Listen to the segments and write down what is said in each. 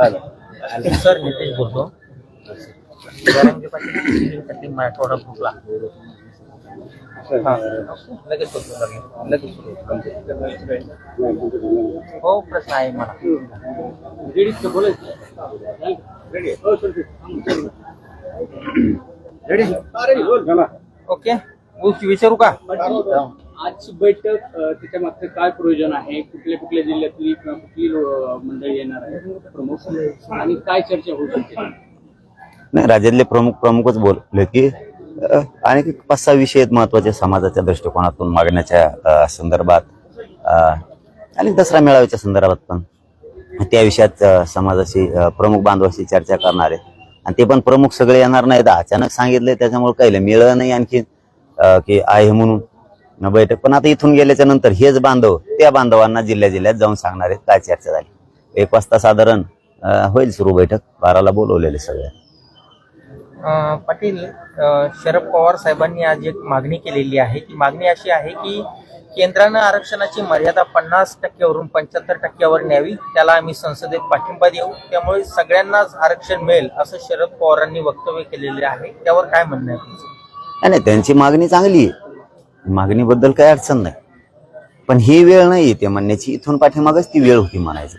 Sir Nitesh बोलतो जरांगे पाटील मराठवाडा ग्रुपला लगेच बोलतो लगेच हो प्रश्न आहे मला ओके विचारू का? आजची बैठक त्याच्या मागचं काय प्रयोजन आहे? कुठल्या कुठल्या जिल्ह्यातली किंवा कुठली मंडळी येणार आहे प्रमुख. आणि काय चर्चा होऊ शकते? नाही राज्यातले प्रमुख प्रमुखच बोलले की आणि पाच सहा विषय आहेत महत्त्वाचे समाजाच्या दृष्टिकोनातून मागण्याच्या संदर्भात. आणि दसरा मेळाव्याच्या संदर्भात पण. त्या विषयात समाजाशी प्रमुख बांधवाशी चर्चा करणार आहे आणि ते पण प्रमुख सगळे येणार नाहीत. अचानक सांगितले त्याच्यामुळे काही मिळलं नाही आणखी की आहे म्हणून. बैठक. पण आता इथून गेल्याच्यानंतर हेच बांधव त्या बांधवांना जिल्ह्या जिल्ह्यात जाऊन सांगणार आहेत काय चर्चा झाली. एक वाजता साधारण होईल सुरू बैठक. बाराला बोलवलेले सगळे. अं, पाटील शरद पवार साहेबांनी आज एक मागणी केलेली आहे. ती मागणी अशी आहे की केंद्रानं आरक्षणाची मर्यादा पन्नास टक्क्यावरून पंच्याहत्तर टक्क्यावर न्यावी. त्याला आम्ही संसदेत पाठिंबा देऊ. त्यामुळे सगळ्यांनाच आरक्षण मिळेल असं शरद पवारांनी वक्तव्य केलेले आहे. त्यावर काय म्हणणं आहे नाही त्यांची मागणी चांगली आहे. मागणीबद्दल काही अडचण नाही. पण ही वेळ नाही ते म्हणण्याची. इथून पाठीमागच ती वेळ होती म्हणायचं.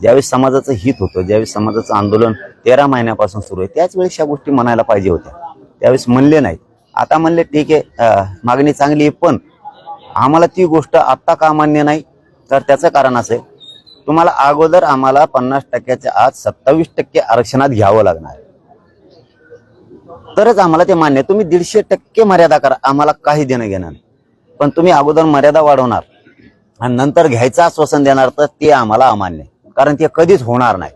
ज्यावेळेस समाजाचं हित होतं ज्यावेळेस समाजाचं आंदोलन तेरा महिन्यापासून सुरू आहे त्याच वेळेस ह्या गोष्टी म्हणायला पाहिजे होत्या. त्यावेळेस म्हणले नाहीत. आता म्हणले ठीक आहे मागणी चांगली आहे पण आम्हाला ती गोष्ट आत्ता का मान्य नाही? तर त्याचं कारण असं आहे तुम्हाला अगोदर आम्हाला पन्नास टक्क्याच्या आत सत्तावीस टक्के आरक्षणात घ्यावं लागणार आहे. तरच आम्हाला ते मान्य तुम्ही दीडशे टक्के मर्यादा करा. आम्हाला काही देणं घेणं नाही. पण तुम्ही अगोदर मर्यादा वाढवणार आणि नंतर घ्यायचं आश्वासन देणार तर ते आम्हाला अमान्य आहे. कारण ते कधीच होणार नाही.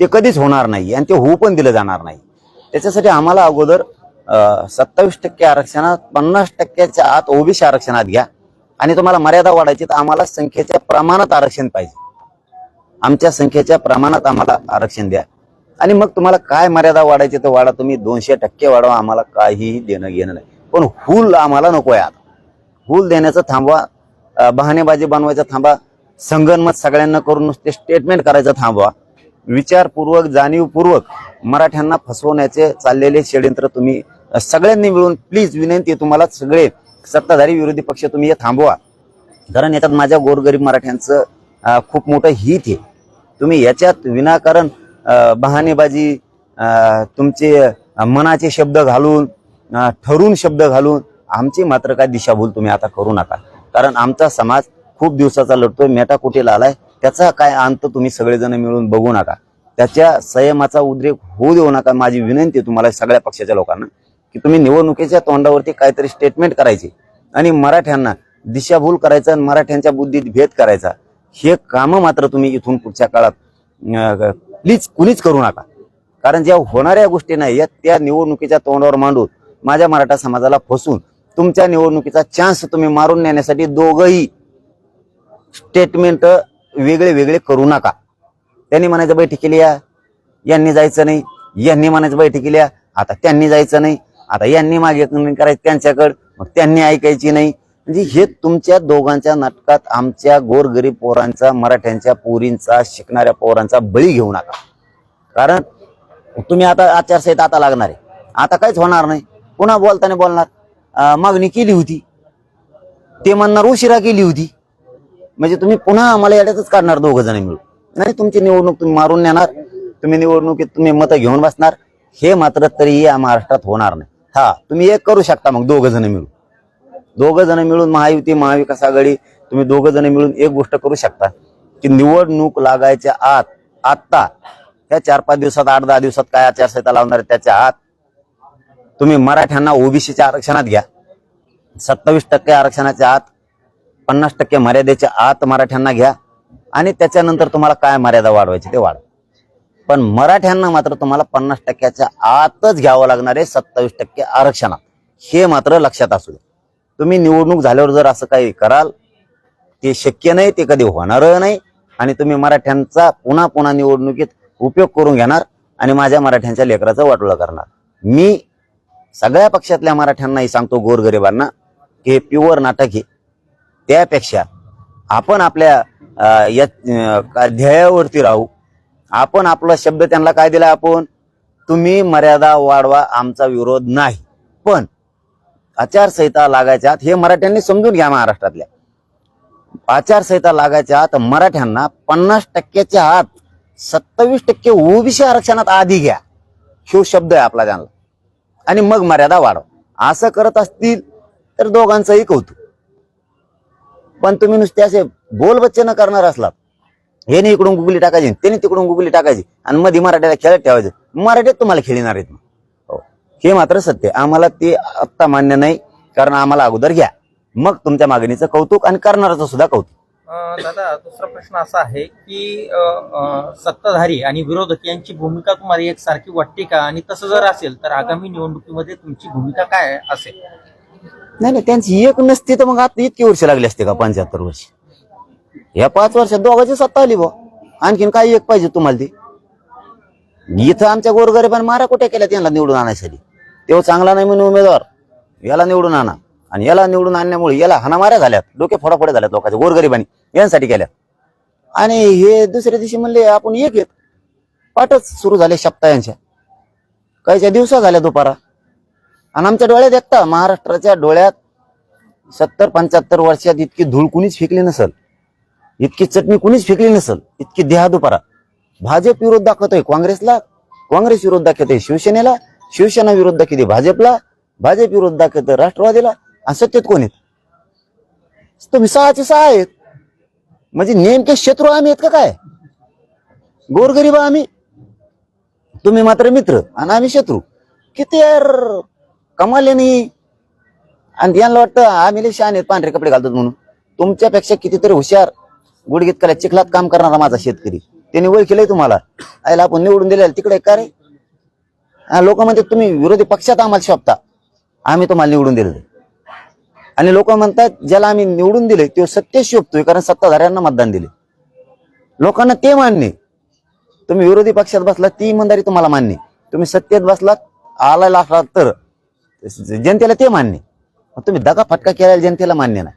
ते कधीच होणार नाही आणि ते होऊ पण दिलं जाणार नाही. त्याच्यासाठी आम्हाला अगोदर सत्तावीस टक्के आरक्षणात पन्नास टक्क्याच्या आत ओबीसी आरक्षणात घ्या. आणि तुम्हाला मर्यादा वाढायची तर आम्हाला संख्येच्या प्रमाणात आरक्षण पाहिजे. आमच्या संख्येच्या प्रमाणात आम्हाला आरक्षण द्या. आणि मग तुम्हाला काय मर्यादा वाढायची तर वाढा. तुम्ही दोनशे टक्के वाढवा आम्हाला काहीही देणं घेणं नाही. पण हुल आम्हाला नको आहे आता. हुल देण्याचं थांबवा बहाणेबाजी बनवायचं थांबा संगनमत सगळ्यांना करून नुसते स्टेटमेंट करायचं थांबवा. विचारपूर्वक जाणीवपूर्वक मराठ्यांना फसवण्याचे चाललेले षडयंत्र तुम्ही सगळ्यांनी मिळून प्लीज विनंती तुम्हाला सगळे सत्ताधारी विरोधी पक्ष तुम्ही हे थांबवा. कारण याच्यात माझ्या गोरगरीब मराठ्यांचं खूप मोठं हित आहे. तुम्ही याच्यात विनाकारण बहानेबाजी बहाणेबाजी तुमचे मनाचे शब्द घालून ठरून शब्द घालून आमची मात्र काय दिशाभूल तुम्ही आता करू नका. कारण आमचा समाज खूप दिवसाचा लढतोय मेटाकुटीला आलाय त्याचा काय अंत तुम्ही सगळेजण मिळून बघू नका. त्याच्या संयमाचा उद्रेक होऊ देऊ नका. माझी विनंती आहे तुम्हाला सगळ्या पक्षाच्या लोकांना की तुम्ही निवडणुकीच्या तोंडावरती काहीतरी स्टेटमेंट करायची आणि मराठ्यांना दिशाभूल करायचं आणि मराठ्यांच्या बुद्धीत भेद करायचा. हे कामं मात्र तुम्ही इथून पुढच्या काळात प्लीज कुणीच करू नका. कारण ज्या होणाऱ्या गोष्टी नाही या त्या निवडणुकीच्या तोंडावर मांडून माझ्या मराठा समाजाला फसून तुमच्या निवडणुकीचा चान्स तुम्ही मारून नेण्यासाठी दोघंही स्टेटमेंट वेगळे वेगळे करू नका. त्यांनी म्हणायचं बैठकी लिहा यांनी जायचं नाही. यांनी म्हणायचं बैठकी लिहा आता त्यांनी जायचं नाही. आता यांनी मागे करायचं त्यांच्याकडं. मग त्यांनी ऐकायची नाही. म्हणजे हे तुमच्या दोघांच्या नाटकात आमच्या गोरगरीब पोरांचा मराठ्यांच्या पोरींचा शिकणाऱ्या पोरांचा बळी घेऊ नका. कारण तुम्ही आता आचारसंहिता आता लागणार आहे. आता काहीच होणार नाही. पुन्हा बोलताना बोलणार. मागणी केली होती. ते म्हणणार उशिरा केली होती. म्हणजे तुम्ही पुन्हा आम्हाला याच्यातच काढणार दोघ जण मिळून. नाही तुमची निवडणूक तुम्ही मारून नेणार. तुम्ही निवडणुकीत तुम्ही मतं घेऊन बसणार. हे मात्र तरीही या महाराष्ट्रात होणार नाही. हा तुम्ही एक करू शकता मग दोघ जण मिळून. दोघं जण मिळून महायुती महाविकास आघाडी तुम्ही दोघं जण मिळून एक गोष्ट करू शकता की निवडणूक लागायच्या आत आत्ता ह्या चार पाच दिवसात आठ दहा दिवसात काय आचारसंहिता लावणार आहे त्याच्या आत तुम्ही मराठ्यांना ओबीसीच्या आरक्षणात घ्या. सत्तावीस टक्के आरक्षणाच्या आत पन्नास टक्के मर्यादेच्या आत मराठ्यांना घ्या आणि त्याच्यानंतर तुम्हाला काय मर्यादा वाढवायची ते वाढवा. पण मराठ्यांना मात्र तुम्हाला पन्नास टक्क्याच्या आतच घ्यावं लागणार आहे सत्तावीस टक्के आरक्षणात. हे मात्र लक्षात असू द्या. तुम्ही निवडणूक झाल्यावर जर असं काही कराल ते शक्य नाही ते कधी होणार नाही आणि तुम्ही मराठ्यांचा पुन्हा पुन्हा निवडणुकीत उपयोग करून घेणार आणि माझ्या मराठ्यांच्या लेकराचं वाटोळं करणार. मी सगळ्या पक्षातल्या मराठ्यांनाही सांगतो गोरगरिबांना की हे प्युअर नाटक हे त्यापेक्षा आपण आपल्या या ध्येयावरती राहू. आपण आपला शब्द त्यांना काय दिला आपण? तुम्ही मर्यादा वाढवा आमचा विरोध नाही. पण आचारसंहिता लागायच्या आत हे मराठ्यांनी समजून घ्या महाराष्ट्रातल्या. आचारसंहिता लागायच्या आत मराठ्यांना पन्नास टक्क्याच्या आत सत्तावीस टक्के ओबीसी आरक्षणात आधी घ्या. ह्यो शब्द आहे आपला त्यांना. आणि मग मर्यादा वाढव. असं करत असतील तर दोघांचंही कौतुक. पण तुम्ही नुसते असे बोल बच्चे न करणार असलात. हे नाही इकडून गुगली टाकायची त्याने तिकडून गुगली टाकायची आणि मध्ये मराठ्याला खेळत ठेवायचं. मराठीत तुम्हाला खेळणार आहेत मग. हो मात्र सत्य. आम्हाला ते आत्ता मान्य नाही कारण आम्हाला अगोदर घ्या. मग तुमच्या मागणीचं कौतुक आणि करणाराचं सुद्धा कौतुक. अं, दादा दुसरा प्रश्न असा आहे की अं, अं, सत्ताधारी आणि विरोधक यांची भूमिका तुम्हाला एक सारखी वाटते का? आणि तसं जर असेल तर आगामी निवडणुकीमध्ये तुमची भूमिका काय असेल? नाही नाही त्यांची एक नसती तर मग आता इतकी वर्ष लागली असते का पंच्याहत्तर वर्ष? या पाच वर्षात दोघांची सत्ता आली बा आणखीन काय एक पाहिजे तुम्हाला ती? इथं आमच्या गोरगरिबांनी मारा कुठे केल्या त्यांना निवडून आणण्यासाठी तेव्हा चांगला नाही म्हणून उमेदवार. याला निवडून आणा. आणि याला निवडून आणण्यामुळे याला हाणामाऱ्या झाल्यात. डोके फोडाफोड्या झाल्यात लोकांच्या गोरगरिबांनी यांसाठी केल्या आणि हे दुसऱ्या दिवशी म्हणले आपण एक येत पाठच सुरू झाले शप्ता यांच्या काहीच्या दिवसा झाल्या दुपारा. आणि आमच्या डोळ्यात एकता महाराष्ट्राच्या डोळ्यात सत्तर पंच्याहत्तर वर्षात इतकी धूळ कुणीच फेकली नसल. इतकी चटणी कुणीच फेकली नसल. इतकी देहा दुपारा. भाजप विरोध दाखवतोय काँग्रेसला. काँग्रेस विरोध दाखवतोय शिवसेनेला. शिवसेना विरोध दाखवते भाजपला? भाजप विरोध दाखवतोय राष्ट्रवादीला? आणि सत्तेत कोण आहेत? तुम्ही सहाचे सहा आहेत. म्हणजे नेमके शत्रू आम्ही आहेत का काय? गोरगरीब आम्ही. तुम्ही मात्र मित्र आणि आम्ही शत्रू. किती यार कमाले नाही आणि यांना वाटतं आम्ही लय शहाणे आहेत पांढरे कपडे घालतात म्हणून. तुमच्यापेक्षा कितीतरी हुशार गुडगीत कला चिखलात काम करणारा माझा शेतकरी. त्यांनी ओळखलंय तुम्हाला. आयला आपण निवडून दिलेला तिकडे का रे लोक म्हणतात तुम्ही विरोधी पक्षात आम्हाला शोभता. आम्ही तुम्हाला निवडून दिलं आणि लोक म्हणतात ज्याला आम्ही निवडून दिले तो सत्य शोभतोय कारण सत्ताधाऱ्यांना मतदान दिले. लोकांना ते मान्य. तुम्ही विरोधी पक्षात बसलात ती इमानदारी तुम्हाला मान्य. तुम्ही सत्तेत बसलात आलायला असलात तर जनतेला ते मान्य. तुम्ही दगा फटका केलेला जनतेला मान्य नाही.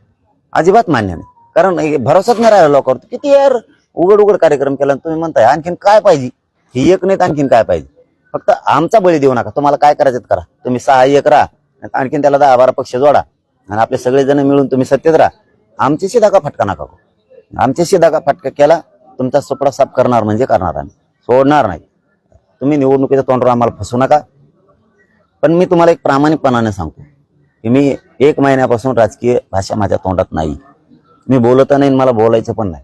अजिबात मान्य नाही. कारण भरोसाच नाही राहिला लोकांवर. किती यार उघड उघड कार्यक्रम केला आणि तुम्ही म्हणताय आणखीन काय पाहिजे? ही एक नाही आणखीन काय पाहिजे? फक्त आमचा बळी देऊ नका. तुम्हाला काय करायचं करा. तुम्ही सहाय्यक राहा. आणखीन त्याला दहा बारा पक्ष जोडा. आणि आपले सगळेजण मिळून तुम्ही सत्तेत राहा. आमच्याशी दगा फटका नका करू. आमच्याशी धका फटका केला तुमचा सुपडा साफ करणार म्हणजे करणार आम्ही. सोडणार नाही. तुम्ही निवडणुकीच्या तोंडावर आम्हाला फसू नका. पण मी तुम्हाला एक प्रामाणिकपणाने सांगतो की मी एक महिन्यापासून राजकीय भाषा माझ्या तोंडात नाही. मी बोलत नाही मला बोलायचं पण नाही.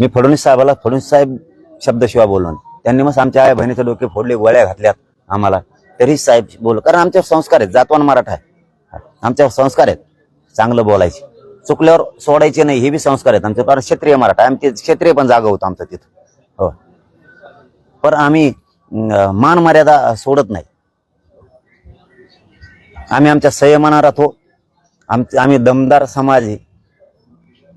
मी फडणवीस साहेबाला फडणवीस साहेब शब्दशिवाय बोललो नाही. त्यांनी मग आमच्या आई बहिणीचे डोके फोडले गोळ्या घातल्यात आम्हाला. तरी साहेब बोल कारण आमच्यावर संस्कार आहेत जातवान मराठा आहे. आमच्यावर संस्कार आहेत चांगलं बोलायचे. चुकल्यावर सोडायचे नाही हे बी संस्कार आहेत. आमचे कारण क्षेत्रीय मराठा आमचे क्षेत्रीय पण जागा होतं आमचं तिथं. हो. पण आम्ही मान मर्यादा सोडत नाही. आम्ही आमच्या संयमाना राहतो. आम आम्ही दमदार समाज आहे.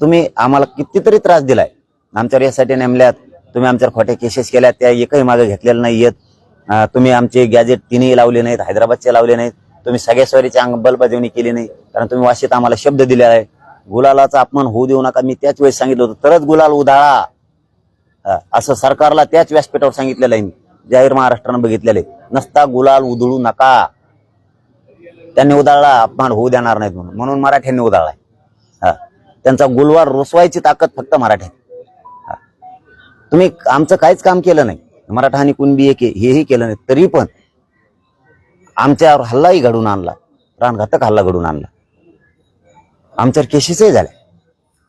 तुम्ही आम्हाला कितीतरी त्रास दिलाय. आमच्यावर यासाठी नेमल्यात. तुम्ही आमच्यावर खोट्या केसेस केल्या त्या एकही मागे घेतलेल्या नाही आहेत तुम्ही आमचे गॅजेट तिन्ही लावले नाहीत हैदराबादचे लावले नाहीत. तुम्ही सगळ्या स्वारीची अंगबलबजावणी केली नाही कारण तुम्ही वाशीत आम्हाला शब्द दिलेला आहे. गुलालाचा अपमान होऊ देऊ नका मी त्याच वेळेस सांगितलं होतं तरच गुलाल उधाळा. असं सरकारला त्याच व्यासपीठावर सांगितलेलं आहे मी जाहीर महाराष्ट्रानं बघितलेलं आहे. नसता गुलाल उधळू नका. त्यांनी उधाळला अपमान होऊ देणार नाहीत म्हणून. म्हणून मराठ्यांनी उधाळलाय. हा. त्यांचा गुलवार रुसवायची ताकद फक्त मराठ्यात तुम्ही आमचं काहीच काम केलं नाही. मराठा आणि कुणबी एक हेही केलं नाही. तरी पण आमच्यावर हल्लाही घडून आणला. प्राणघातक हल्ला घडून आणला. आमच्यावर केसेसही झाल्या.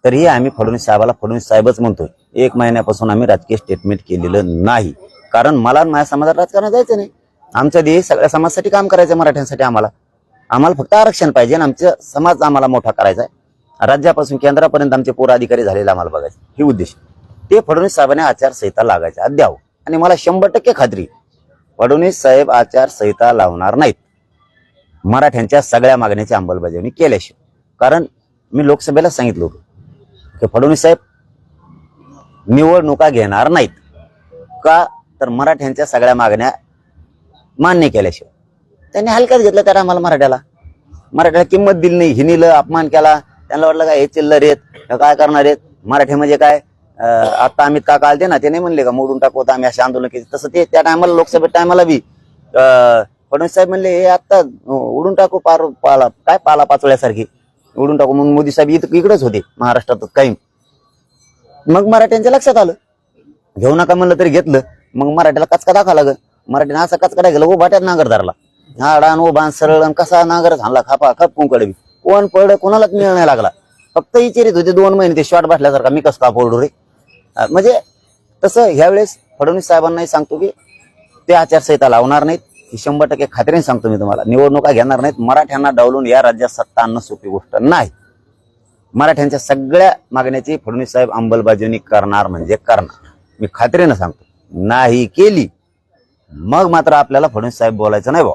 तरीही आम्ही फडणवीस साहेबाला फडणवीस साहेबच म्हणतोय. एक महिन्यापासून आम्ही राजकीय स्टेटमेंट केलेलं नाही. कारण मला माझ्या समाजात राजकारण जायचं नाही. आमच्या देश सगळ्या समाजासाठी काम करायचं मराठ्यांसाठी आम्हाला. आम्हाला फक्त आरक्षण पाहिजे आणि आमचा समाज आम्हाला मोठा करायचा आहे राज्यापासून केंद्रापर्यंत आमचे पूर अधिकारी झालेले आम्हाला बघायचे. ही उद्देश. ते फडणवीस साहेबांनी आचारसंहिता लागायच्या द्यावं. आणि मला शंभर टक्के खात्री फडणवीस साहेब आचारसंहिता लावणार नाहीत. मराठ्यांच्या सगळ्या मागण्याची अंमलबजावणी केल्याशिवाय. कारण मी लोकसभेला सांगितलं होतं की फडणवीस साहेब निवडणुका घेणार नाहीत. का? तर मराठ्यांच्या सगळ्या मागण्या मान्य केल्याशिवाय. त्यांनी हलक्यात घेतलं त्या आम्हाला मराठ्याला. मराठ्याला किंमत दिली नाही. हिनीलं अपमान केला. त्यांना वाटलं काय हे चिल्लर आहेत. काय करणार आहेत? मराठी म्हणजे काय? आता अमित काका आलते ना ते नाही म्हणले का मोडून टाकू आता आम्ही असे आंदोलन केले. तसं ते त्या टायमाला लोकसभेत टायमाला बी अं, फडणवीस साहेब म्हणले हे आता उडून टाकू पार पाला काय पाला पाचोळ्यासारखी? उडून टाकू. म्हणून मोदी साहेब इथं इकडेच होते महाराष्ट्रात काही मग मराठ्यांच्या लक्षात आलं. घेऊ नका म्हणलं तरी घेतलं. मग मराठ्याला कचका दाखवा लागल. मराठीने असा कचका टाकला ओ नांगर धरला हाडान उभान बांध सरळ कसा नांगर झाला खापा खप कुंकडे बी. कोण पड कोणालाच मिळ नाही लागला. फक्त इचेरीत होते दोन महिने ते शॉर्ट बसल्यासारखा मी कसं का पोरडू रे? म्हणजे तसं ह्यावेळेस फडणवीस साहेबांनाही सांगतो की ते आचारसंहिता लावणार नाहीत. ही शंभर टक्के खात्रीने सांगतो मी तुम्हाला. निवडणुका घेणार नाहीत. मराठ्यांना डावलून या राज्यात सत्ता आणणं सोपी गोष्ट नाही. मराठ्यांच्या सगळ्या मागण्याची फडणवीस साहेब अंमलबजावणी करणार म्हणजे करणार. मी खात्रीनं सांगतो. नाही केली मग मात्र आपल्याला फडणवीस साहेब बोलायचं नाही भाऊ.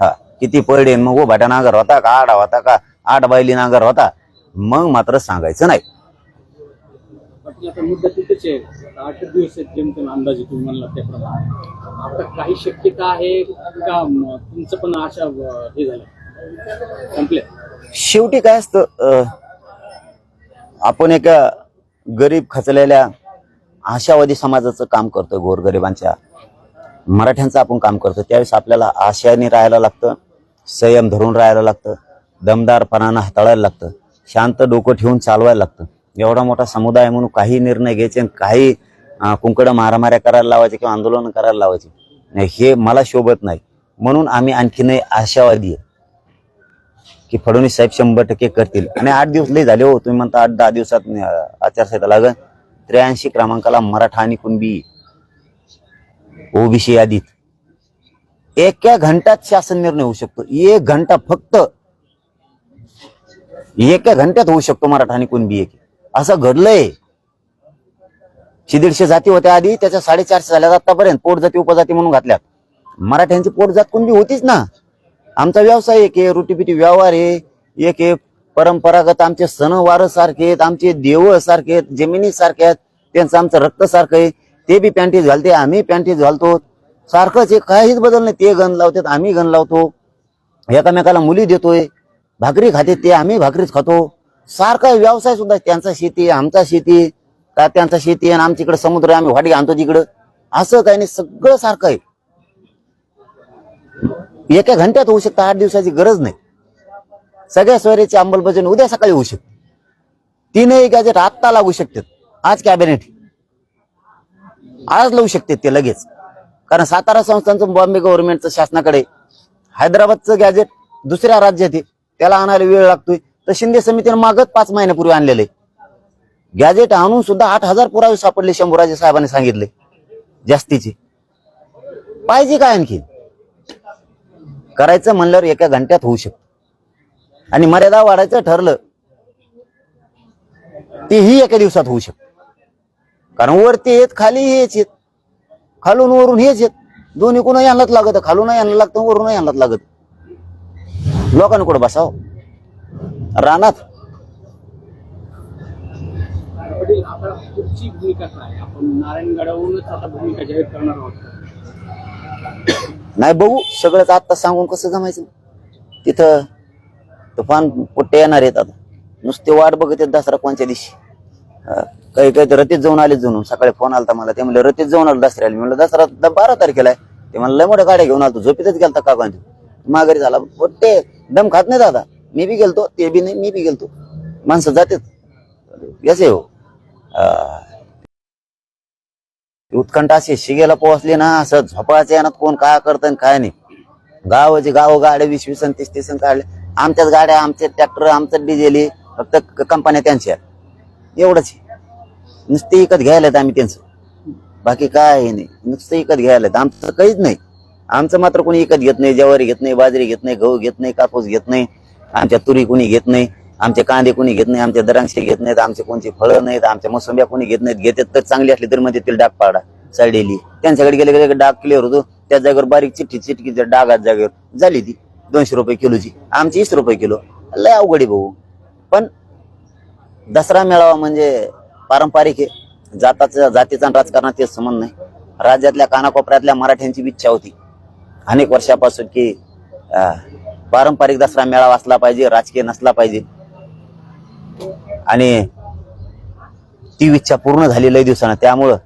हा किती पडे मग उभाट्या नांगर होता का आडा होता का आठ बायली नांगर होता मग मात्र सांगायचं नाही. बाकी आता मुद्दा तिथेच आहे. आठ दिवस आहेत जेमतेम अंदाजे तुम्ही म्हणला त्याप्रमाणे. आता काही शक्यता आहे का? तुमचं पण आशा हे झालं. संपले. शेवटी काय असतं आपण एका गरीब खचलेल्या आशावादी समाजाचं काम करतो गोरगरिबांच्या. मराठ्यांचं आपण काम करतो त्यावेळेस आपल्याला आशयाने राहायला लागतं संयम धरून राहायला लागतं दमदारपणानं हाताळायला लागतं शांत डोकं ठेवून चालवायला लागतं. एवढा मोठा समुदाय म्हणून काही निर्णय घ्यायचे आणि काही कुंकड मारामाऱ्या करायला लावायचे किंवा आंदोलन करायला लावायचे. हे मला शोभत नाही. म्हणून आम्ही आणखीनही आशावादी आहे की फडणवीस साहेब शंभर टक्के करतील. आणि आठ दिवस लई झाले हो तुम्ही म्हणता आठ दहा दिवसात आचारसंहिता लागल. त्र्याऐंशी क्रमांकाला मराठा आणि कुणबी ओबीसी यादीत. एका घंट्यात शासन निर्णय होऊ शकतो. एक घंटा फक्त. एका घंट्यात होऊ शकतो मराठा आणि कुणबी एक. असं घडलंय. शे दीडशे जाती होत्या आधी त्याच्या साडेचारशे झाल्यात आतापर्यंत पोट जाती उपजाती म्हणून घातल्यात. मराठ्यांची पोट जात कुणबी होतीच ना. आमचा व्यवसाय एक आहे रुटीपिटी व्यवहार आहे एक आहे परंपरागत आमचे सणवार सारखे आहेत आमचे देव सारखे आहेत जमिनी सारखे आहेत त्यांचं आमचं रक्त सारखं आहे ते बी पॅन्टीज घालते आम्ही पॅन्टीज घालतो. सारखंच हे काहीच बदल नाही ते गण लावतात आम्ही गण लावतो. एकामेकाला मुली देतोय भाकरी खाते ते आम्ही भाकरीच खातो. सारखा व्यवसाय सुद्धा त्यांचा शेती आमचा शेती का त्यांचा शेती आहे आमच्या इकडे समुद्र आम्ही वाटी आणतो तिकडं. असं काही नाही सगळं सारखं आहे. एका घंट्यात होऊ शकतं आठ दिवसाची गरज नाही. सगळ्या सोयरीची अंमलबजावणी उद्या सकाळी होऊ शकते. तीनही गॅजेट आत्ता लागू शकतात. आज कॅबिनेट आज लावू शकते ते लगेच. कारण सातारा संस्थांचं बॉम्बे गव्हर्नमेंटचं शासनाकडे हैदराबादचं गॅजेट दुसऱ्या राज्यात आहे. त्याला आणायला वेळ लागतोय. तर शिंदे समितीने मागत पाच महिन्यापूर्वी आणलेले. गॅजेट आणून सुद्धा आठ हजार पुरावे सापडले शंभूराजे साहेबांनी सांगितले. जास्तीचे. पाहिजे काय आणखी करायचं म्हणल्यावर एका घंट्यात होऊ शकत. आणि मर्यादा वाढायचं ठरलं तेही एका दिवसात होऊ शकत. कारण वरती येत खाली हेच येत खालून वरून हेच येत दोन्ही कोण यांनाच लागत खालून यांना लागतं वरून यांनाच लागत. लोकांनी कुठं बसाव? रानात. वडील आता पुढची भूमिका काय? आपण नारायणगडावरूनच आता भूमिका जाहीर करणार आहोत. नाही बघू. सगळंच आत्ता सांगून कसं जमायचं? तिथं तुफान पुट्टे येणार आहेत आता. नुसते वाट बघत आहेत दसरा कोणत्या दिवशी. काही काही तर रतीत जाऊन आले जाऊन सकाळी फोन आलता मला. ते म्हणले रतीत जाऊन आलो दसऱ्याला. म्हणलं दसरा बारा तारखेला आहे. ते म्हणलं लय मोठ्या गाड्या घेऊन आलतो. झोपेतच गेलता का गांधी माघारी झाला. पुट्टे दम खात नाही दादा. मी बी गेलतो ते बी नाही मी बी गेलतो. माणसं जातात. येसे हो. उत्कंठा उत्कंठ शिगेला पोहोचले ना असं झोपाच्या यानात कोण काय करतं आणि काय नाही. गावाचे गाव गाड्या वीस वीस तीस तीस काढले. आमच्याच गाड्या आमचे ट्रॅक्टर आमचं डिझेल फक्त कंपन्या त्यांच्या. एवढंच नुसते विकत घ्यायला आम्ही त्यांचं. बाकी काय हे नाही. नुसतं इकत घ्यायला आमचं काहीच नाही. आमचं मात्र कोणी विकत घेत नाही ज्वारी घेत नाही बाजरी घेत नाही गहू घेत नाही कापूस घेत नाही. आमच्या तुरी कोणी घेत नाही आमचे कांदे कोणी घेत नाही आमचे दरांशी घेत नाहीत आमचे कोणती फळं नाहीत आमच्या मोसंब्या कोणी घेत नाहीत घेतात तर चांगली असली तर मध्ये तिला डाग पाडा साईडेली त्यांच्याकडे गेले गेले डाग क्लिअर होतो त्या जागेवर बारीक चिठ्ठी चिटकी डाग आज जागेवर झाली ती दोनशे रुपये किलोची आमची वीस रुपये किलो. लय अवघड आहे भाऊ. पण दसरा मेळावा म्हणजे पारंपरिक आहे. जाताचा जातीचा राजकारणात संबंध नाही. राज्यातल्या कानाकोपऱ्यातल्या मराठ्यांची इच्छा होती. अनेक वर्षापासून की पारंपरिक दसरा मेळावा असला पाहिजे राजकीय नसला पाहिजे. आणि ती इच्छा पूर्ण झाली लय दिवसानं. त्यामुळं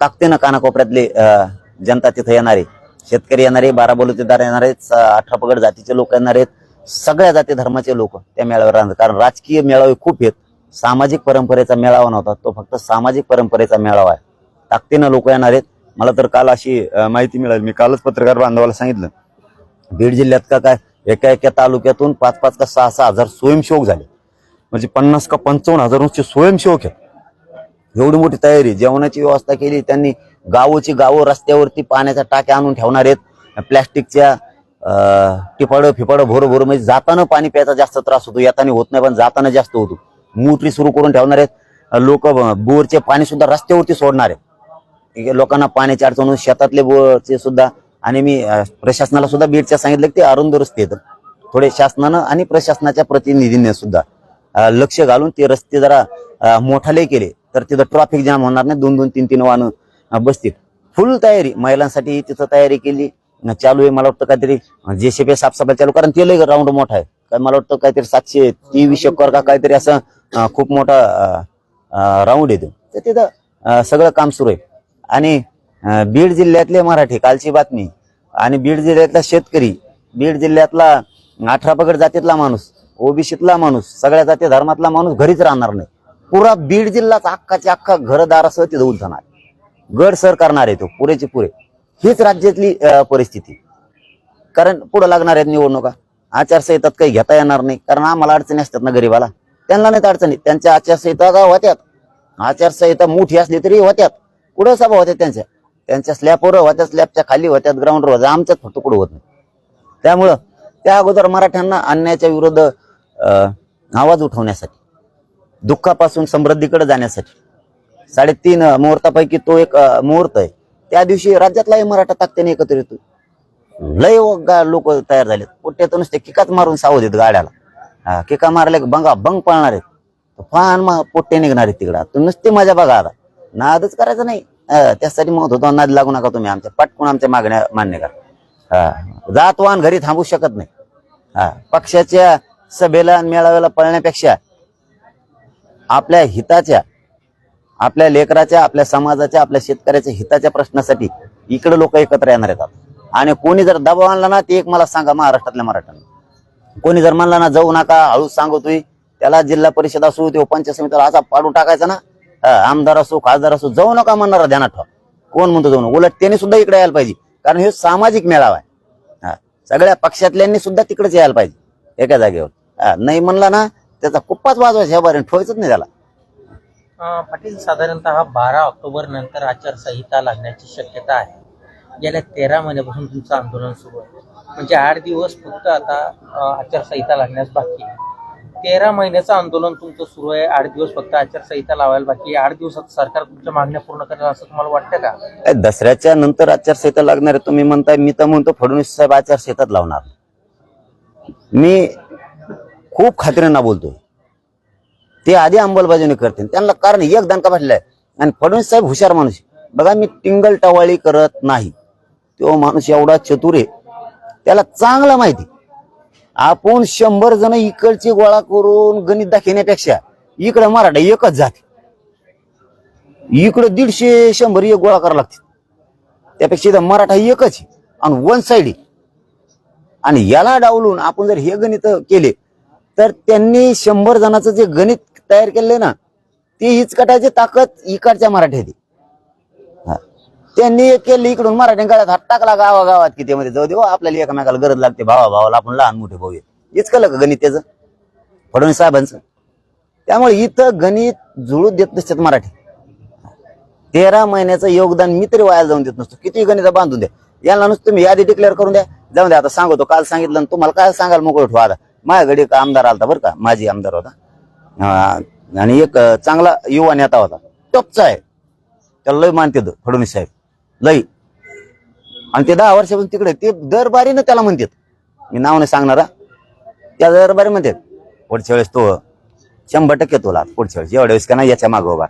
ताकदीनं कानाकोपऱ्यातले जनता जनता येणार येणारे शेतकरी येणारे बारा बलुतेदार येणार आहेत अठरा पगड जातीचे लोक येणार आहेत. सगळ्या जाती धर्माचे लोक त्या मेळाव्यावर राहणार. कारण राजकीय मेळावे खूप आहेत. सामाजिक परंपरेचा मेळावा नव्हता तो फक्त सामाजिक परंपरेचा मेळावा आहे. ताकदीनं लोक येणार आहेत. मला तर काल अशी माहिती मिळाली. मी कालच पत्रकार बांधवाला सांगितलं. बीड जिल्ह्यात का काय एका एका तालुक्यातून पाच पाच का सहा सहा हजार स्वयंसेवक झाले. म्हणजे पन्नास का पंचावन्न हजारांचे स्वयंसेवक आहेत. एवढी मोठी तयारी जेवणाची व्यवस्था केली त्यांनी गावोची गावं रस्त्यावरती पाण्याच्या टाक्या आणून ठेवणार आहेत. प्लॅस्टिकच्या टिपाडं फिपाडं भोर भोर म्हणजे जाताना पाणी प्यायचा जास्त त्रास होतो येताना होत नाही पण जाताना जास्त होतो. मोटरी सुरू करून ठेवणार आहेत. लोक बोरचे पाणी सुद्धा रस्त्यावरती सोडणार आहेत. ठीक आहे, लोकांना पाण्याची अडचण होऊन शेतातले बोरचे सुद्धा आणि मी प्रशासनाला सुद्धा बीडच्या सांगितलं की ते अरुण दुरुस्ती येतं थोडे शासनानं आणि प्रशासनाच्या प्रतिनिधींनी सुद्धा लक्ष घालून ते रस्ते जरा मोठाले केले. तर तिथं ट्रॅफिक जाम होणार नाही दोन दोन तीन तीन वाहनं बसतील. फुल तयारी महिलांसाठी तिथं तयारी केली. चालू आहे मला वाटतं काहीतरी जे जेसीबी साफसफाई चालू कारण ते लय राऊंड मोठा आहे. काय मला वाटतं काहीतरी सातशे तेवीस एकर का काहीतरी असं खूप मोठा राऊंड येतो तर तिथं सगळं काम सुरू आहे. आणि बीड जिल्ह्यातले मराठी कालची बातमी. आणि बीड जिल्ह्यातला शेतकरी बीड जिल्ह्यातला अठरा पगड जातीतला माणूस ओबीसीतला माणूस सगळ्या जाती धर्मातला माणूस घरीच राहणार नाही. पुरा बीड जिल्हाच अख्खाच्या अख्खा घरदारासह तिथं उलथणार गड सर करणार आहे तो पुरेचे पुरे. हीच राज्यातली परिस्थिती. कारण पुढे लागणार आहेत निवडणुका. आचारसंहितात काही घेता येणार नाही. कारण आम्हाला अडचणी असतात ना गरीबाला. त्यांना नाहीत अडचणी. त्यांच्या आचारसंहिता का होत्यात आचारसंहिता मोठी असली तरी होत्यात. कुठं सभा होत्या त्यांच्या. त्यांच्या स्लॅबवर होत्या स्लॅबच्या खाली होत्यात ग्राउंडवर होत्या. आमच्याच फक्त कुठं होत नाही. त्यामुळं त्या अगोदर मराठ्यांना अन्यायाच्या विरुद्ध आवाज उठवण्यासाठी दुःखापासून समृद्धीकडे जाण्यासाठी साडेतीन मुहूर्तापैकी तो एक मुहूर्त आहे. त्या दिवशी राज्यातलाही मराठा ताकदीने एकत्र येतो लय लोक तयार झालेत. पोट्यातून नुसते किकाच मारून सावध देत गाड्याला. हा, किका मारल्या बंगा बंग पळणार आहेत. फान मा पोट्टे निघणार आहेत तिकडं. तू नुसती माझ्या बघा आता. नादच करायचं नाही. त्यासाठी मग होतो नाद लागू नका तुम्ही आमच्या पटकून आमच्या मागण्या मान्य करा. हा. जातवान घरी थांबू शकत नाही. हा. पक्षाच्या सभेला मेळाव्याला पळण्यापेक्षा आपल्या हिताच्या आपल्या लेकराच्या आपल्या समाजाच्या आपल्या शेतकऱ्याच्या हिताच्या प्रश्नासाठी इकडे लोक एकत्र येणार येतात आणि कोणी जर दबाव आणला ना ते एक मला सांगा महाराष्ट्रातल्या मराठ्यांना. कोणी जर म्हणला ना जाऊ नका हळूच सांगतोय त्याला जिल्हा परिषद असू ते पंचायत समितीला असा पाडून टाकायचा ना आमदार असो खासदार असो जाऊ नका म्हणणार ध्यानात ठेवा. कोण म्हणतो जाऊ नका? उलट त्याने सुद्धा इकडे यायला पाहिजे. कारण हे सामाजिक मेळावा आहे. हा सगळ्या पक्षातल्यांनी सुद्धा तिकडेच यायला पाहिजे एका जागेवर. हा, नाही म्हणला ना त्याचा कुप्पाच वाजवायचा ह्या बारीने ठेवायचंच नाही त्याला. पाटील साधारणतः बारा ऑक्टोबर नंतर आचारसंहिता लागण्याची शक्यता आहे. गेल्या तेरा महिन्यापासून तुमचं आंदोलन सुरू आहे. म्हणजे आठ दिवस फक्त आता आचारसंहिता लागण्यास बाकी आहे. तेरा महिन्याचं आंदोलन तुमचं सुरू आहे. आठ दिवस फक्त आचारसंहिता लावायला बाकी आठ दिवसात सरकार तुमच्या मागण्या पूर्ण करेल असं तुम्हाला वाटतं का? दसऱ्याच्या नंतर आचारसंहिता लागणार आहे तुम्ही म्हणताय मी तर म्हणतो फडणवीस साहेब आचारसंहिताच लावणार. मी खूप खात्रीनं बोलतो ते आधी अंमलबजावणी करतील. त्यांना कारण एक दणका भाटलाय आणि फडणवीस साहेब हुशार माणूस बघा मी टिंगल टवाळी करत नाही. तो माणूस एवढा चतुर आहे. त्याला चांगला माहिती आपण शंभर जण इकडची गोळा करून गणित दाखवण्यापेक्षा इकडे मराठा एकच जाते. इकडे दीडशे शंभर एक गोळा करावं लागते त्यापेक्षा इथं मराठा एकच आहे आणि वन साइड आणि याला डावलून आपण जर हे गणित केले तर त्यांनी शंभर जणांचं जे गणित तयार केलंय ना ते हिचकटायची ताकद इकडच्या मराठ्यात आहे. त्यांनी एक केलं इकडून मराठी गळ्यात हात टाकला गावागावात की मध्ये जाऊ दे हो, आपल्याला एकमेकाला गरज लागते भावा भावाला आपण लहान मोठे भाऊ आहेत. इचकलं का गणित त्याचं फडणवीस साहेबांचं. त्यामुळे इथं गणित जुळू देत नसतात मराठी. तेरा महिन्याचं योगदान मी तरी वाया जाऊन देत नसतो. किती गणित बांधून द्या. यांना नुसतं तुम्ही यादी डिक्लेअर करून द्या. जाऊन द्या. आता सांगतो काल सांगितलं आणि तुम्हाला काय सांगायला मोकळ ठेवा आता. माझ्याकडे एक आमदार आलता बरं का माझी आमदार होता. अं, आणि एक अं, चांगला युवा नेता होता. टपचा आहे. त्याला लय मानते फडणवीस साहेब. लय आणि ते दहा वर्षापासून तिकडे ते दरबारीनं त्याला म्हणतात. मी नाव नाही सांगणार त्या दरबारी म्हणतात पुढच्या वेळेस तो शंभर टक्के तुला पुढच्या वेळेस एवढ्या वेळेस का नाही याच्या मागं उभा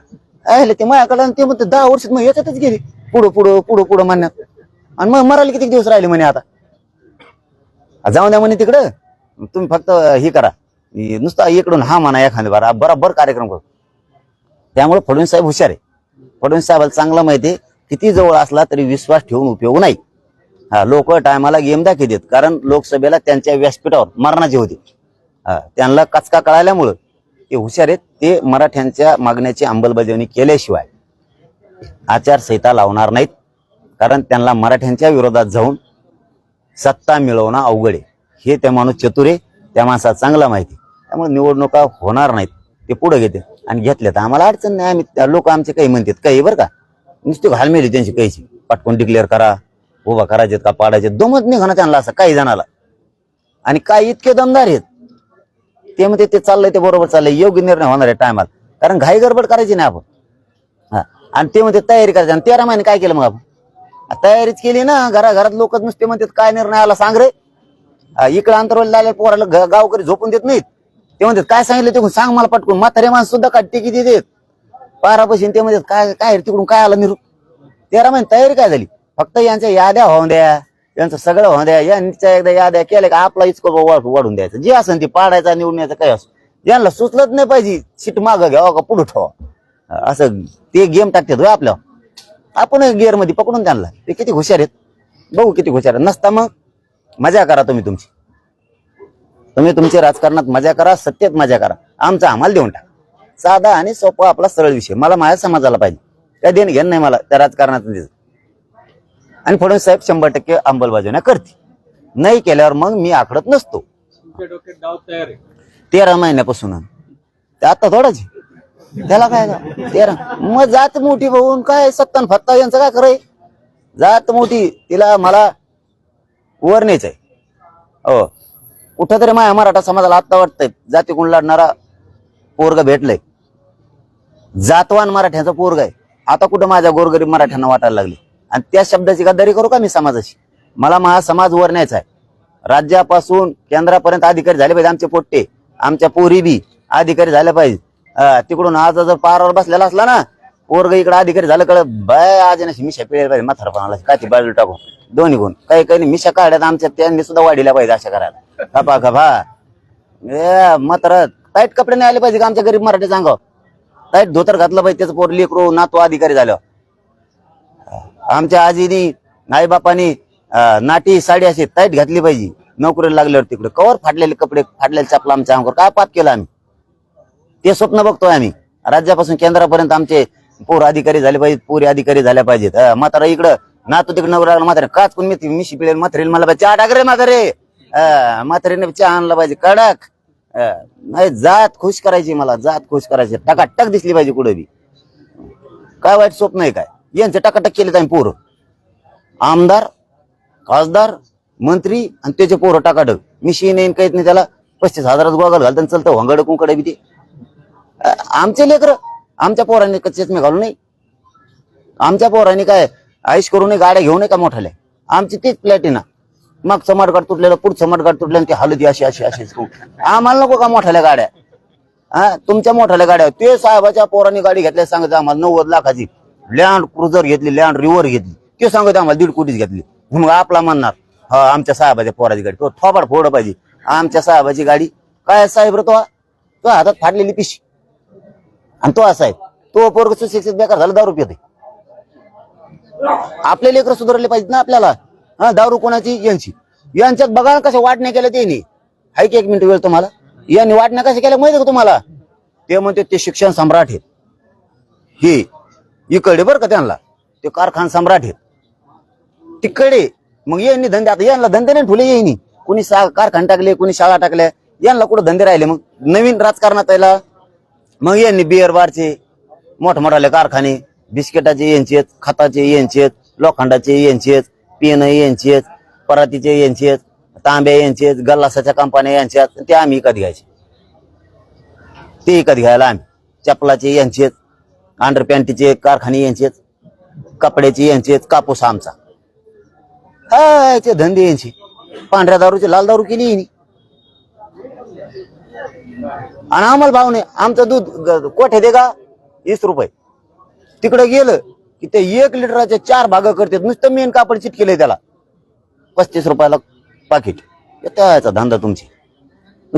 आहे ते माझ्याकडे आणि ते म्हणते दहा वर्षात मग याच्यातच गेली. पुढं पुढं पुढं पुढं म्हणण्यात. आणि मग मरायला किती दिवस राहिले म्हणे आता? जाऊन द्या म्हणे तिकडं. तुम्ही फक्त हे करा. नुसता इकडून हा म्हणा एखाद्या बारा बरोबर कार्यक्रम करू. त्यामुळे फडणवीस साहेब हुशार आहे. फडणवीस साहेबाला चांगला माहिती आहे. किती जवळ असला तरी विश्वास ठेवून उपयोग नाही. हा लोक टायमाला गेम दाखवतात कारण लोकसभेला त्यांच्या व्यासपीठावर मरणाचे होते. त्यांना कचका कळाल्यामुळं ते हुशार आहेत. ते मराठ्यांच्या मागण्याची अंमलबजावणी केल्याशिवाय आचारसंहिता लावणार नाहीत कारण त्यांना मराठ्यांच्या विरोधात जाऊन सत्ता मिळवणं अवघड आहे. हे त्या माणूस चतुर आहे त्या माणसाला चांगला माहिती आहे. त्यामुळे निवडणुका होणार नाहीत ते पुढे घेते आणि घेतल्या तर आम्हाला अडचण नाही आम्ही लोक आमचे काही म्हणतात काही बरं का? नुसते घालमेली त्यांची काहीची पटकून डिक्लेअर करा उभा करायचे का पाडायचे दमत निघणं त्यांना असं काही जणाला. आणि काय इतके दमदार आहेत. ते म्हणते ते चाललंय ते बरोबर चाललंय. योग्य निर्णय होणार आहे टायमाला. कारण घाई गडबड करायची नाही आपण. हा. आणि ते म्हणते तयारी करायची. आणि तेरा महिने काय केलं मग आपण? तयारीच केली ना. घराघरात लोक नुसते म्हणतात काय निर्णय आला सांग रे. इकडे अंतरवल आल्या पोराला गावकरी झोपून देत नाहीत. ते म्हणतात काय सांगितलं ते सांग मला पटकून. म्हातारे माणसं सुद्धा काटते किती देत पारापाशी ते म्हणजे काय काय तिकडून काय आलं निरू? तेरा महिने तयारी काय झाली? फक्त यांच्या याद्या होऊन द्या यांचं सगळं होऊन द्या यांच्या एकदा याद्या केल्या का आपला इचको वाढून द्यायचं. जे असेल ते पाडायचा निवडण्याचं काय असं. यांना सुचलंच नाही पाहिजे सीट मागं घ्यावा का पुढे ठेवा असं ते गेम टाकतात आपल्या आपण गिअरमध्ये पकडून त्यांना. ते किती हुशार आहेत. बघू किती हुशार आहेत. नसता मग मजा करा तुम्ही तुमची. तुम्ही तुमच्या राजकारणात मजा करा सत्तेत मजा करा. आमचा आम्हाला देऊन टाका. साधा आणि सोपा आपला सरळ विषय. मला माझ्या समाजाला पाहिजे. काय देणं घेणं नाही मला त्या राजकारणात दिसत. आणि फडणवीस साहेब शंभर टक्के अंमलबजावण्या करते नाही केल्यावर मग मी आखडत नसतो. आहे. तेरा महिन्यापासून. ते आता थोडाच आहे. त्याला काय का? तेरा. मग जात मोठी बघून काय सत्तान फत्ता यांचं काय कराय जात मोठी तिला मला वर न्यायचंय हो. कुठंतरी माझ्या मराठा समाजाला आत्ता वाटतंय. जाती कोण लढणारा पोरग भेटलंय. जातवान मराठ्याचा पोरग आहे. आता कुठं माझ्या गोरगरीब मराठ्यांना वाटायला लागली? आणि त्या शब्दाची गद्दारी करू का मी समाजाशी? मला माझा समाज वर न्यायचा आहे. राज्यापासून केंद्रापर्यंत अधिकारी झाले पाहिजे आमचे पोट्टे. आमच्या पोरी बी अधिकारी झाले पाहिजे. तिकडून आज जर पारावर बसलेला असला ना पोरग इकडे अधिकारी झालं कळ बाय आज नशी मिशा पिळायला पाहिजे म्हातारपणाला. काय ती बाजूला टाकून. दोन्ही गुण. काही काही मिशा काढ्यात आमच्या त्यांनी सुद्धा वाढीला पाहिजे अशा करायला. खपा खपा मात्र टाईट कपडे नाही आले पाहिजे का आमच्या गरीब मराठी सांगाव टाईट धोतर घातलं पाहिजे त्याचं पोर लेकरू नातू अधिकारी झालं. आमच्या आजीनी आईबापानी नाटी साडी अशी टाईट घातली पाहिजे. नोकरीला लागल्यावर तिकडे. कवर फाटलेले कपडे फाटलेले चपला आमच्या अंगावर. काय पाप केलं आम्ही? ते स्वप्न बघतोय आम्ही. राज्यापासून केंद्रापर्यंत आमचे पोर अधिकारी झाले पाहिजेत पोरी अधिकारी झाल्या पाहिजेत. म्हातारा इकडं नातू तिकडे नवरा म्हातारे. काच कोण मी मिशी पिळेल म्हातारेल मला पाहिजे चहा टाकरे म्हातारे. म्हातारीने चहा आणला पाहिजे. कडक. नाही जात खुश करायची मला जात खुश करायची. टकाटक दिसली पाहिजे कुठे बी. काय वाईट स्वप्न आहे काय? यांचं टकाटक केले आम्ही पोरं. आमदार खासदार मंत्री आणि त्याचे पोरं टाकाटक. मिशी नाही काहीच नाही. त्याला पस्तीस हजारात गोगल घालताना चलतं होंगड कुंकड बी ते. आमचे लेकर आमच्या पोरांनी कच्चेच घालू नाही आमच्या पोरांनी काय आयुष करू नये गाड्या घेऊ नये का मोठ्याला आमची तीच प्लॅटिना मग समाटगाड तुटलेलं पुढचं समाटगाड तुटलं आणि ते हलती अशी अशी अशी आम्हाला नको का मोठ्याल्या गाड्या? हा तुमच्या मोठ्याल्या गाड्या ते साहेबाच्या पोरांनी गाडी घेतल्या सांगत आम्हाला नव्वद लाखाची. लँड क्रुझर घेतली लँड रिव्हर घेतली. ते सांगत आम्हाला दीड कोटीच घेतली. मग आपला म्हणणार हा आमच्या साहेबाच्या पोराची गाडी. तो थोबाड फोड पाहिजे. आमच्या साहेबाची गाडी. काय साहेब रे तो? तो हातात फाडलेली पिशी. आणि तो असा आहे. तो पोरग सुशिक्षित बेकार झाला दारू पिते आपले लेकर सुधारले पाहिजेत ना आपल्याला? हा दारू कोणाची? यांची. यांच्यात बघा ना कशा वाटण्या केल्या त्यांनी. हाय की एक मिनिट वेळ तुम्हाला? यांनी वाटण्या कशा केल्या माहिती का तुम्हाला? ते म्हणते ते शिक्षण सम्राट आहेत. हे इकडे बरं का त्यांना. ते कारखान सम्राट आहेत. तिकडे मग यांनी धंदे आता यांना धंदे नाही ठुले येईनी कुणी कारखान कारखाने टाकले कुणी शाळा टाकल्या. यांना कुठं धंदे राहिले? मग नवीन राजकारणात यायला. मग यांनी बिअर बारचे मोठमोठाले कारखाने बिस्किटाचे यांचे आहेत खताचे यांचे आहेत लोखंडाचे यांचे आहेत पेन यांची आहेत परातीचे यांची आहेत तांब्या यांची आहेत गल्लासाच्या कंपन्या यांच्या आहेत ते आम्ही विकत घ्यायचे? ते विकत घ्यायला आम्ही? चपलाचे यांचे आहेत अंडरपॅन्टीचे कारखाने यांचे आहेत कपड्याचे यांचे आहेत कापूस आमचा. हाय याचे धंदे यांचे. पांढऱ्या दारूचे लाल दारू केली आणि आम्हाला भाव नाही. आमचं दूध कोठे दे का? वीस रुपये. तिकडे गेलं की ते एक लिटराचे चार भाग करतात. नुसतं मेन कापड चिटकेलंय त्याला. पस्तीस रुपयाला पाकिट त्याचा धंदा तुमची.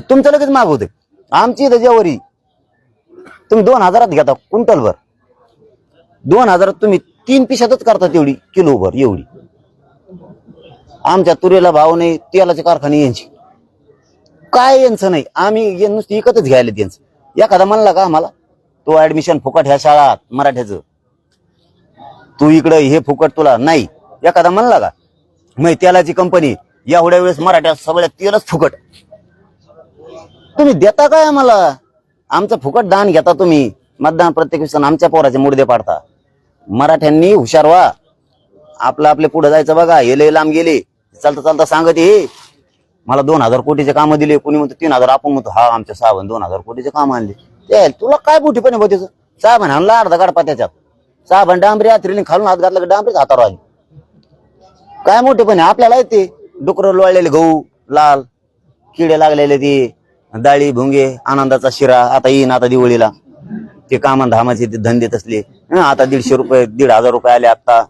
तुमचं लगेच माग होते आमची इथं जेवरी. तुम्ही दोन हजारात घेता क्विंटलभर दोन हजारात तुम्ही तीन पिशातच करता तेवढी किलोभर एवढी. आमच्या तुरीला भाव नाही तेलाचे कारखाने यांची. काय यांचं नाही. आम्ही हे नुसती विकतच घ्यायला त्यांचं. एखादा म्हणला का आम्हाला? तो ऍडमिशन फुकट ह्या शाळात मराठ्याचं. तू इकडं हे फुकट तुला नाही. एखादा म्हणला का? मग तेलाची कंपनी एवढ्या वेळेस मराठ्यात सगळ्या तेलच फुकट. तुम्ही देता काय आम्हाला? आमचं फुकट दान घेता तुम्ही. मतदान प्रत्येक वेळेस आमच्या पोराचे मुडदे पाडता. मराठ्यांनी हुशार व्हा. आपलं आपले पुढे जायचं बघा. हे लय लांब गेले. चालता चालता सांगत हे मला दोन हजार कोटीचे कामं दिले. कोणी म्हणतो तीन हजार. आपण म्हणतो हा आमच्या साबण दोन हजार कोटीचे काम आणले. ते तुला काय मोठी पण आहे साबण आणला अर्धा गाडपा त्याच्यात साबण डांबरी आत्रीने खालून हात घातला की डांबरीच हातावर आली. काय मोठे पण आहे आपल्याला येते. डुकर लोळलेले गहू लाल किडे लागलेले ते डाळी भुंगे आनंदाचा शिरा आता येईन आता दिवाळीला. ते कामन धामाचे ते धंदे तसले. आता दीडशे रुपये दीड हजार रुपये आले आता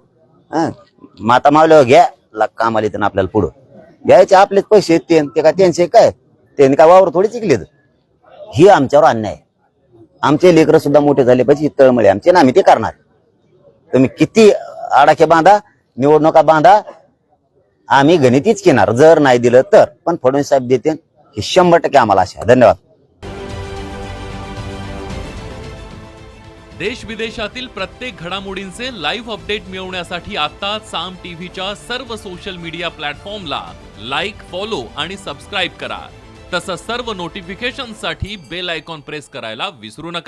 माता मावल्यावर घ्या. लाग काम आले त्यांना आपल्याला पुढं. घ्यायचे आपलेच पैसे ते. ते काय त्यांचे काय? त्यांनी काय वावर थोडी चिकलेत ही आमच्यावर अन्याय आहे. आमचे लेकरं सुद्धा मोठे झाले पाहिजे तळमळे आमचे ना आम्ही ते करणार. तुम्ही किती आडाखे बांधा निवडणुका बांधा आम्ही गणितीच घेणार. जर नाही दिलं तर. पण फडणवीस साहेब देते हे शंभर टक्के आम्हाला आशा धन्यवाद. देश विदेशातील प्रत्येक घडामोडींचे लाईव्ह अपडेट मिळवण्यासाठी आता साम टीव्हीच्या सर्व सोशल मीडिया प्लॅटफॉर्मला लाईक फॉलो आणि सबस्क्राईब करा. तसंच सर्व नोटिफिकेशनसाठी बेल आयकॉन प्रेस करायला विसरू नका.